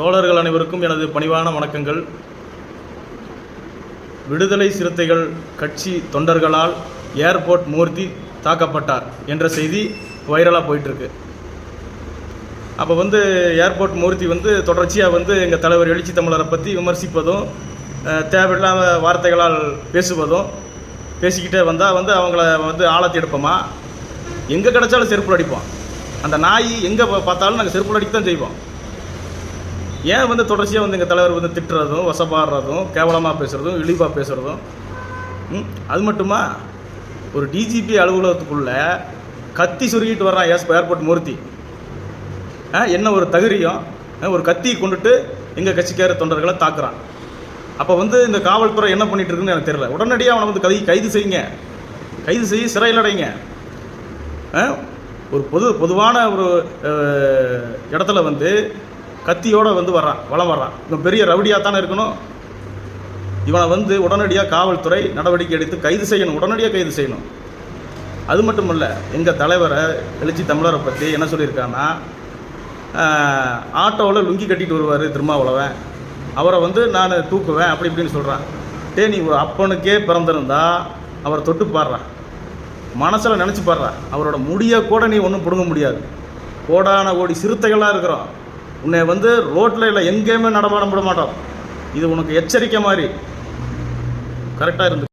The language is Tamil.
தோழர்கள் அனைவருக்கும் எனது பணிவான வணக்கங்கள். விடுதலை சிறுத்தைகள் கட்சி தொண்டர்களால் ஏர்போர்ட் மூர்த்தி தாக்கப்பட்டார் என்ற செய்தி வைரலாக போயிட்டுருக்கு. அப்போ வந்து ஏர்போர்ட் மூர்த்தி வந்து தொடர்ச்சியாக வந்து எங்கள் தலைவர் எழுச்சி தமிழரை பற்றி விமர்சிப்பதும் தேவையில்லாத வார்த்தைகளால் பேசுவதும் பேசிக்கிட்டே வந்தால் வந்து அவங்கள வந்து ஆழத்தி எடுப்போமா? எங்கே கிடைச்சாலும் செருப்பு அடிப்போம். அந்த நாய் எங்கே பார்த்தாலும் நாங்கள் செருப்பு அடிக்க தான் செய்வோம். ஏன் வந்து தொடர்ச்சியாக வந்து எங்கள் தலைவர் வந்து திட்டுறதும் வசப்பாடுறதும் கேவலமாக பேசுகிறதும் இழிவாக பேசுகிறதும் அது மட்டுமா? ஒரு டிஜிபி அலுவலகத்துக்குள்ளே கத்தி சுருகிட்டு வர்றான் ஏஸ் ஏர்போர்ட் மூர்த்தி. ஆ, என்ன ஒரு தகுரியம் ஆ, ஒரு கத்தியை கொண்டுட்டு எங்கள் கட்சிக்கார தொண்டர்களை தாக்குறான். அப்போ வந்து இந்த காவல்துறை என்ன பண்ணிட்டு இருக்குன்னு எனக்கு தெரியல. உடனடியாக அவனை வந்து கை கைது செய்யுங்க. கைது செய்ய சிறையில் அடைங்க. ஆ, ஒரு பொது பொதுவான ஒரு இடத்துல வந்து கத்தியோடு வந்து வர்றான் வளம் வர்றான் இவன் பெரிய ரவுடியாக தானே இருக்கணும்? இவனை வந்து உடனடியாக காவல்துறை நடவடிக்கை எடுத்து கைது செய்யணும் உடனடியாக கைது செய்யணும். அது மட்டும் இல்லை எங்கள் தலைவரை எழுச்சி தமிழரை பற்றி என்ன சொல்லியிருக்காங்கன்னா ஆட்டோவில் லுங்கி கட்டிட்டு வருவார் திருமாவளவன். அவரை வந்து நான் தூக்குவேன் அப்படி இப்படின்னு சொல்கிறான் டே நீ ஒரு அப்பனுக்கே பிறந்திருந்தா அவரை தொட்டு பாடுறான் மனசில் நினச்சி பாடுறா. அவரோட முடியை கூட நீ ஒன்றும் பிடுங்க முடியாது. கோடான கோடி சிறுத்தைகளாக இருக்கிறோம். உன்னை வந்து ரோட்டில் இல்லை எங்கேயுமே நடமாட விட மாட்டோம் இது உனக்கு எச்சரிக்கை மாதிரி. கரெக்டாக இருந்து